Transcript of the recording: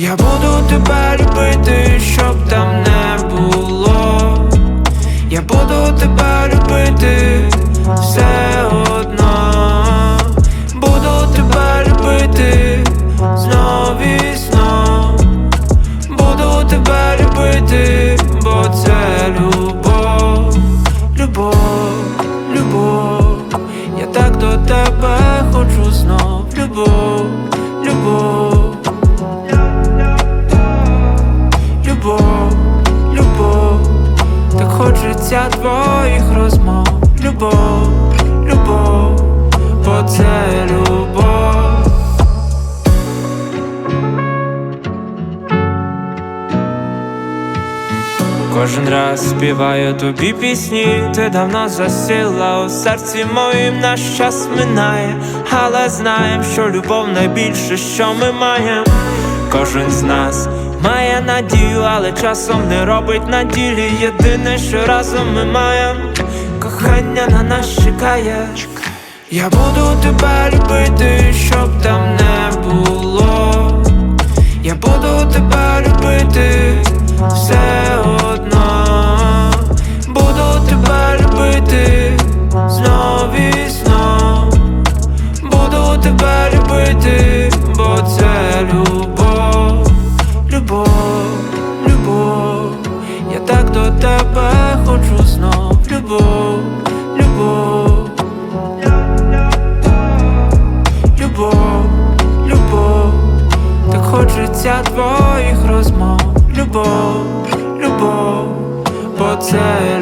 Я буду тебе любити, щоб там не було. Я буду тебе любити все одно. Буду тебе любити знов і знов. Буду тебе любити, бо це любов, любов, любов. Я так до тебе хочу знов. Любов, любов. Хочеться твоїх розмов. Любов, любов, бо це любов. Кожен раз співаю тобі пісні, ти давно засіла у серці моїм наш час минає, але знаєм, що любов найбільше, що ми маємо. Кожен з нас має надію, але часом не робить на ділі. Єдине, що разом ми маємо, кохання на нас чекає. Я буду тебе любити, щоб там не було. Я буду тебе любити все одно. Буду тебе любити знов і знов. Буду тебе любити, бо це любов, любов, любов. Я так до тебе хочу знов. Любов, любов. Любов, любов, так хочеться твоїх розмов. Любов, любов, бо це.